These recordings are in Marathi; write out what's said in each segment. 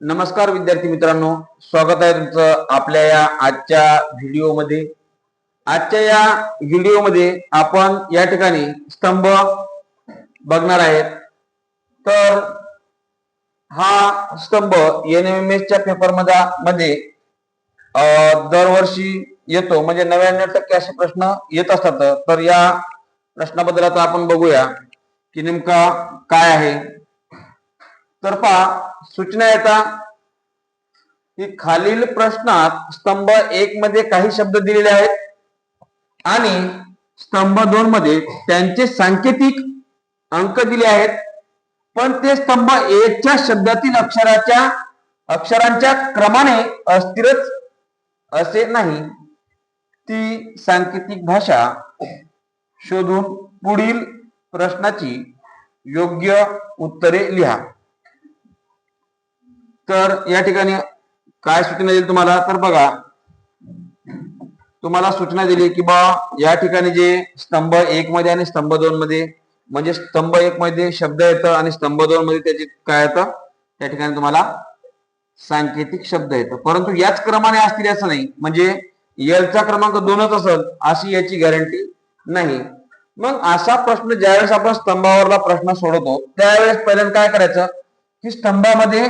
नमस्कार विद्यार्थी मित्रांनो स्वागत आहे तुमचं आपल्या या आजच्या व्हिडिओमध्ये. आजच्या या व्हिडिओमध्ये आपण या ठिकाणी स्तंभ बघणार आहेत. तर हा स्तंभ एन एम एस च्या पेपरमध्ये दरवर्षी येतो. म्हणजे नव्याण्णव टक्के असे प्रश्न येत असतात. तर या प्रश्नाबद्दल आता आपण बघूया की नेमका काय आहे. तर पहा सूचना येतात की खालील प्रश्नात स्तंभ एक मध्ये काही शब्द दिलेले आहेत आणि स्तंभ दोन मध्ये त्यांचे सांकेतिक अंक दिले आहेत. पण ते स्तंभ एकच्या शब्दातील अक्षराच्या अक्षरांच्या क्रमाने अस्थिरच असे नाही. ती सांकेतिक भाषा शोधून पुढील प्रश्नाची योग्य उत्तरे लिहा. तर या ठिकाणी काय सूचना दिली तुम्हाला? तर बघा तुम्हाला सूचना दिली की बा या ठिकाणी जे स्तंभ एक मध्ये आणि स्तंभ दोन मध्ये म्हणजे स्तंभ एक मध्ये शब्द येतं आणि स्तंभ दोन मध्ये त्याचे काय येतं? त्या ठिकाणी तुम्हाला सांकेतिक शब्द येतं. परंतु याच क्रमाने असतील असं नाही. म्हणजे एलचा क्रमांक दोनच असेल अशी याची गॅरंटी नाही. मग असा प्रश्न ज्यावेळेस आपण स्तंभावरला प्रश्न सोडवतो त्यावेळेस पहिल्यांदा काय करायचं? की स्तंभामध्ये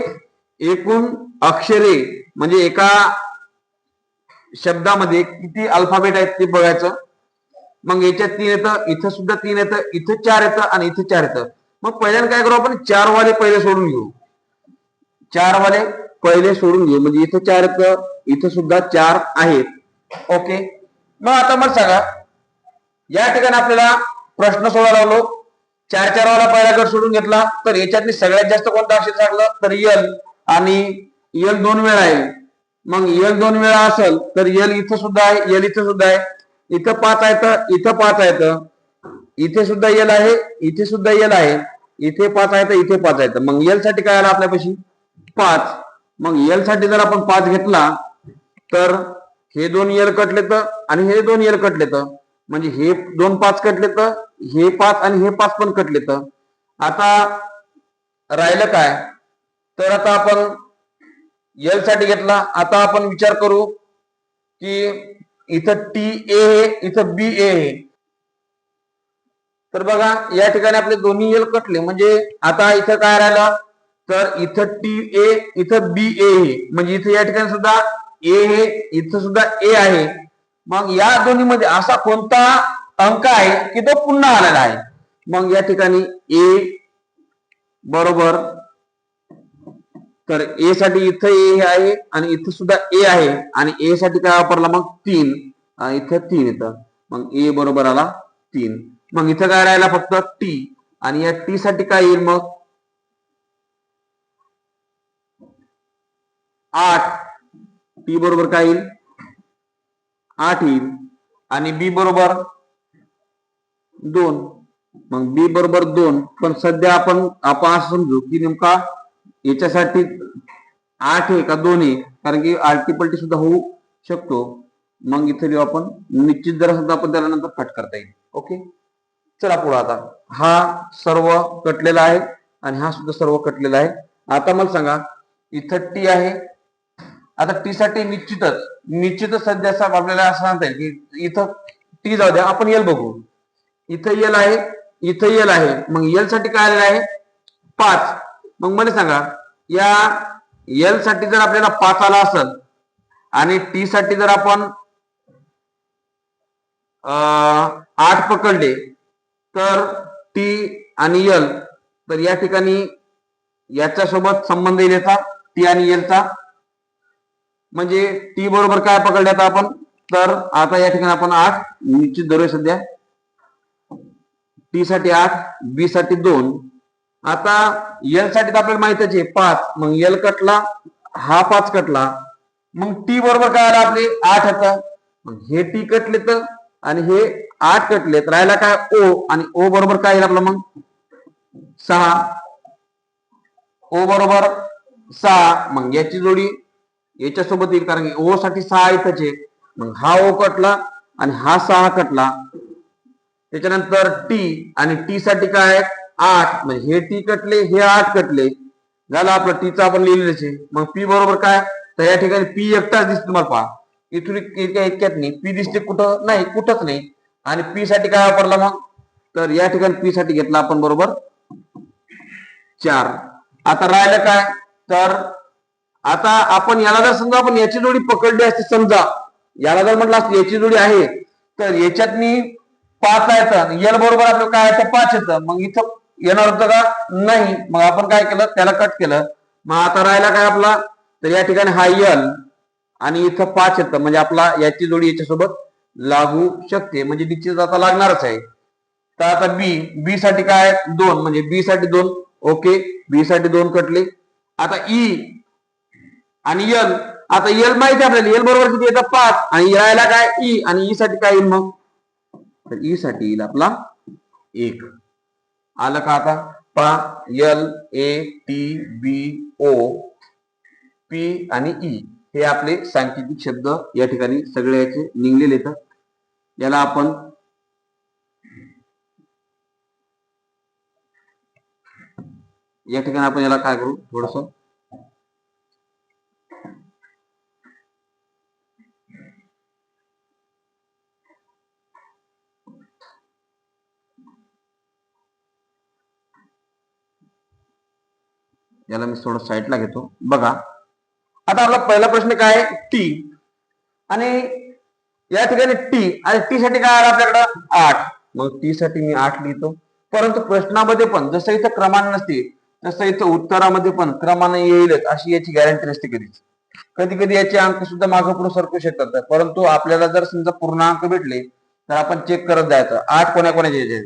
एकूण अक्षरे म्हणजे एका शब्दामध्ये किती अल्फाबेट आहेत ते बघायचं. मग याच्यात तीन येतं इथं सुद्धा तीन येतं इथं चार येतं आणि इथं चार येतं. मग पहिल्यांदा काय करू आपण? चार वाले पहिले सोडून घेऊ. चार वाले पहिले सोडून घेऊ. म्हणजे इथं चार येतं इथं सुद्धा चार आहेत. ओके? मग आता मला सांगा या ठिकाणी आपल्याला प्रश्न सोडायला लावलो चार चार वाला पहिला गट सोडून घेतला. तर याच्यातनी सगळ्यात जास्त कोणता अक्षर सांगलं तर यल आणि यल दोन वेळा आहे. मग यल दोन वेळा असेल तर यल इथं सुद्धा आहे यल इथं सुद्धा आहे. इथं पाच आहे तर इथं पाच आहे तर इथे सुद्धा यल आहे इथे सुद्धा यल आहे. इथे पाच आहे तर इथे पाच आहे तर मग यलसाठी काय आला आपल्यापाशी? पाच. मग यलसाठी जर आपण पाच घेतला तर हे दोन यल कटले तर आणि हे दोन यल कटले तर. म्हणजे हे दोन पाच कटले तर हे पाच आणि हे पाच पण कटले तर. आता राहिलं काय? तर आता आपण एलसाठी घेतला. आता आपण विचार करू की इथं टी ए इथं बी ए तर बघा या ठिकाणी आपले दोन्ही एल कटले म्हणजे आता इथं काय राहिलं? तर इथं टी ए इथं बी ए म्हणजे इथं या ठिकाणी सुद्धा ए हे इथं सुद्धा ए आहे. मग या दोन्ही मध्ये असा कोणता अंक आहे की तो पुन्हा आलेला आहे? मग या ठिकाणी ए बरोबर तर ए साठी इथं ए आहे आणि इथं सुद्धा ए आहे. आणि ए साठी काय वापरला मग? तीन. इथं तीन इथं. मग ए बरोबर आला तीन. मग इथं काय राहिला फक्त टी आणि या टी साठी काय येईल मग? आठ. टी बरोबर काय येईल? आठ येईल. आणि बी बरोबर दोन. मग बी बरोबर दोन. पण सध्या आपण आपण असं समजू की नेमका याच्यासाठी आठ आहे का दोन आहे? कारण की आल्टीपल्टी सुद्धा होऊ शकतो. मग इथे लिहू आपण निश्चित दर सुद्धा आपण त्याला नंतर कट करता येईल. ओके? चला पुढे आता. हा सर्व कटलेला आहे आणि हा सुद्धा सर्व कटलेला आहे. आता मला सांगा इथं टी आहे. आता टी साठी निश्चितच निश्चितच सध्या साहेब आपल्याला असं सांगता येईल की इथं टी जाऊ द्या. आपण एल बघू. इथं एल आहे इथं एल आहे. मग एलसाठी काय आलेलं आहे? पाच. मग मला सांगा या एलसाठी जर आपल्याला पाच आला असेल आणि टी साठी जर आपण आठ पकडले तर टी आणि एल तर या ठिकाणी याच्या सोबत संबंध येईल याचा टी आणि एलचा म्हणजे टी बरोबर काय पकडले आता आपण? तर आता या ठिकाणी आपण आठ निश्चित धरूया सध्या. टी साठी आठ बी साठी दोन. आता एलसाठी तर आपल्याला माहितच आहे पाच मग एल कटला हा पाच कटला मग टी बरोबर काय आला आपले? आठ आता. मग हे टी कटले तर आणि हे आठ कटले तर राहिला काय ओ आणि ओ बरोबर काय येईल आपलं मग? सहा. ओ बरोबर सहा. मग याची जोडी याच्या सोबत येईल कारण की ओ साठी सहा इथंच आहे. मग हा ओ कटला आणि हा सहा कटला. त्याच्यानंतर टी आणि टी साठी काय? आहे? आठ म्हणजे हे टी कटले हे आठ कटले. झालं आपलं टीचं आपण लिहिलेलंच आहे मग पी बरोबर काय? तर या ठिकाणी पी एकटाच दिसतो तुम्हाला पहा. इथून इतक्या इतक्यात नाही. पी दिसते कुठं? नाही कुठंच नाही. आणि पी साठी काय वापरला मग? तर या ठिकाणी पी साठी घेतला आपण बरोबर चार. आता राहिलं काय? तर आता आपण याला जर समजा आपण याची जोडी पकडली असते समजा. याला जर म्हटलं असतं याची जोडी आहे. तर याच्यात मी पाच तर यल बरोबर आपलं काय येतं पाच येतं. मग इथं येणार होतं का? नाही. मग आपण काय केलं? त्याला कट केलं. मग आता राहिला काय आपला? तर या ठिकाणी हा यल आणि इथं पाच येतं. म्हणजे आपला याची जोडी याच्यासोबत लागू शकते. म्हणजे निश्चित आता लागणारच आहे. तर आता बी बी साठी काय दोन. म्हणजे बी साठी दोन. ओके बी साठी दोन कटले. आता ई आणि यल आता यल माहिती आहे आपल्याला. यल बरोबर किती येतात पाच. आणि e यायला काय? ई आणि ई साठी काय येईल मग? तर ई साठी येईल आपला एक. आलं का आता? पा L A T B O P आणि ई हे आपले सांकेतिक शब्द या ठिकाणी सगळे याचे निघलेले येतात याला आपण या ठिकाणी आपण याला काय करू? थोडस याला मी थोडं साईडला घेतो. बघा. आता आपला पहिला प्रश्न काय आहे? टी आणि या ठिकाणी टी आणि टी साठी काय आलं आपल्याकडं? आठ. मग टी साठी मी आठ लिहितो. परंतु प्रश्नामध्ये पण जसं इथं क्रमान नसते तसं इथं उत्तरामध्ये पण क्रमाने येईलच अशी याची गॅरंटी नसते कधीच. कधी कधी याचे अंक सुद्धा मागं पुढे सरकू शकतात. परंतु आपल्याला जर समजा पूर्ण अंक भेटले तर आपण चेक करत जायचं. आठ कोण्या कोणाचे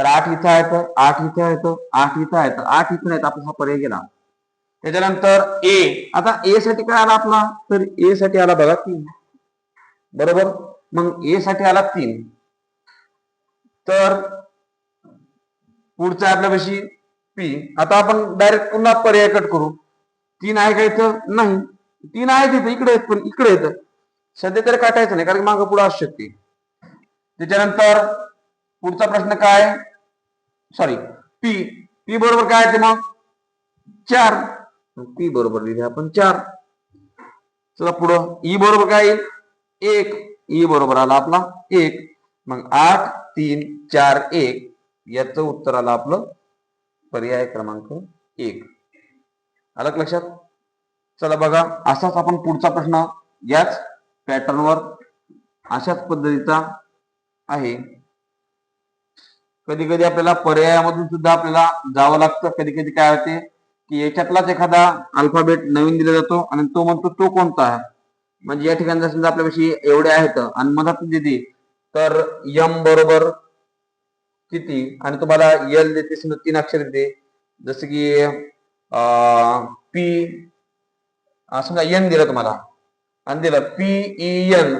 तर आठ इथं आहेत आठ इथं आहेत आठ इथं आहेत आठ इथं आहेत आपला हा पर्याय गेला त्याच्यानंतर ए आता ए साठी काय आला आपला? तर ए साठी आला बघा तीन. बरोबर? मग ए साठी आला तीन. तर पुढचा आपल्यापाशी पी आता आपण डायरेक्ट पुन्हा पर्याय कट करू. तीन आहे का इथं? नाही. तीन आहे तिथं इकडे आहेत पण इकडे येतं सध्या तरी काटायचं नाही कारण मागं पुढे असू शकते. त्याच्यानंतर पुढचा प्रश्न काय? सॉरी पी पी बरोबर काय आहे ते मग? चार. पी बरोबर लिहिले आपण चार. चला पुढं. ई बरोबर काय येईल? एक. ई बरोबर आला आपला एक. मग आठ तीन चार एक. याचं उत्तर आलं आपलं पर्याय क्रमांक एक. आलं लक्षात? चला बघा. असाच आपण पुढचा प्रश्न याच पॅटर्नवर अशाच पद्धतीचा आहे. कधी कधी आपल्याला पर्यायामधून सुद्धा आपल्याला जावं लागतं. कधी कधी काय होते की याच्यातलाच एखादा अल्फाबेट नवीन दिला जातो आणि तो म्हणतो तो कोणता आहे? म्हणजे या ठिकाणी समजा आपल्यापाशी एवढे आहेत आणि मधात देते तर यम बरोबर किती? आणि तुम्हाला यल देते समजा तीन अक्षर देते. जसं की पी समजा एन दिलं तुम्हाला. आणि दिलं पी ई एन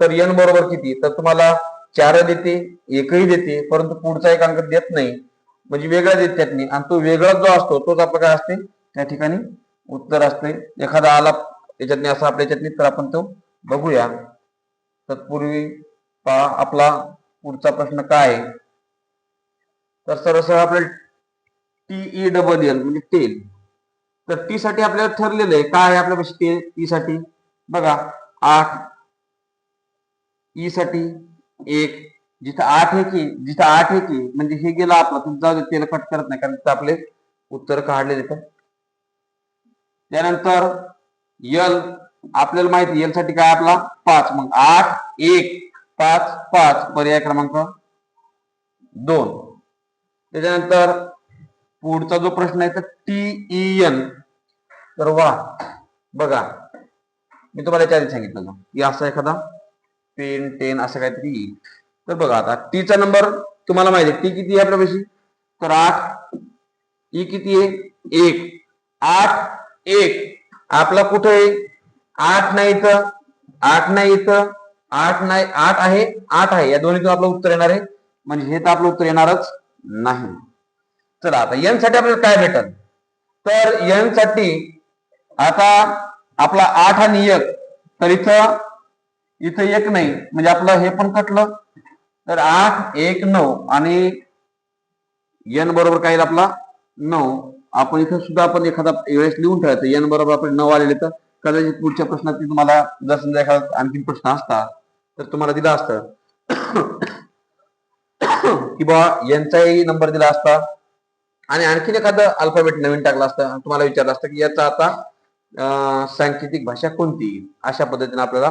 तर एन बरोबर किती? तर तुम्हाला चार देते एकही देते परंतु पुढचा एक अंक देत नाही. म्हणजे वेगळा देत त्यातनी. आणि तो वेगळा जो असतो तोच आपला काय असते त्या ठिकाणी उत्तर असते एखादा आला याच्यातनी असा आपल्या याच्यातनी तर आपण तो बघूया. तत्पूर्वी पहा आपला पुढचा प्रश्न काय आहे? तर सरसर आपल्याला टी ई डबल एल म्हणजे टेल तर टी साठी आपल्याला ठरलेलं आहे काय आहे आपल्यापाशी टी e साठी. बघा आठ. ई साठी एक जिथं आठ आहे की जिथं आठ आहे की म्हणजे हे गेलं आपलं. तुम्ही जाऊ दे त्याला कट करत नाही कारण तिथं आपले उत्तर काढले तिथं त्यानंतर यल आपल्याला माहिती यलसाठी काय आपला? पाच. मग आठ एक पाच पाच. पर्याय क्रमांक दोन. त्याच्यानंतर पुढचा जो प्रश्न आहे तर टी ई एन तर वा बघा. मी तुम्हाला याच्या आधी सांगितलं की असा एखादा पेन टेन असं काहीतरी. येईल तर बघा आता टीचा नंबर तुम्हाला माहिती आहे टी किती आहे आपल्यापाशी तर आठ ई किती आहे? एक. आठ एक. आपला कुठे आहे? आठ नाही इथं आठ नाही इथं आठ नाही आठ आहे आठ आहे. या दोन्हीतून आपलं उत्तर येणार आहे. म्हणजे हे तर आपलं उत्तर येणारच नाही. चला आता एनसाठी आपल्याला काय भेटल? तर एनसाठी आता आपला आठ आणि एक तर इथं इथं एक नाही म्हणजे आपलं हे पण कटलं. तर आठ एक नऊ आणि एन बरोबर काय आपला? नऊ. आपण इथं सुद्धा आपण एखादा वेळेस लिहून ठेवायचं. एन बरोबर आपण नऊ आलेले तर कदाचित पुढच्या प्रश्नात तुम्हाला जर समजा एखादा आणखी प्रश्न असता तर तुम्हाला दिला असतं. की बा यांचाही नंबर दिला असता आणि आणखीन एखादं अल्फाबेट नवीन टाकलं असतं. तुम्हाला विचारलं असतं की याचा आता सांकेतिक भाषा कोणती? अशा पद्धतीने आपल्याला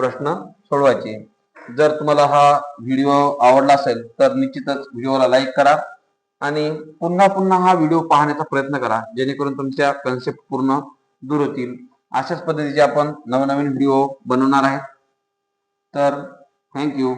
प्रश्न सोडवायचे. जर तुम्हाला हा व्हिडिओ आवडला असेल तर निश्चितच व्हिडिओला लाईक करा आणि पुन्हा पुन्हा हा व्हिडिओ पाहण्याचा प्रयत्न करा जेणेकरून तुमच्या कन्सेप्ट पूर्ण दूर होतील. अशाच पद्धतीचे आपण नवनवीन व्हिडिओ बनवणार आहे. तर थँक्यू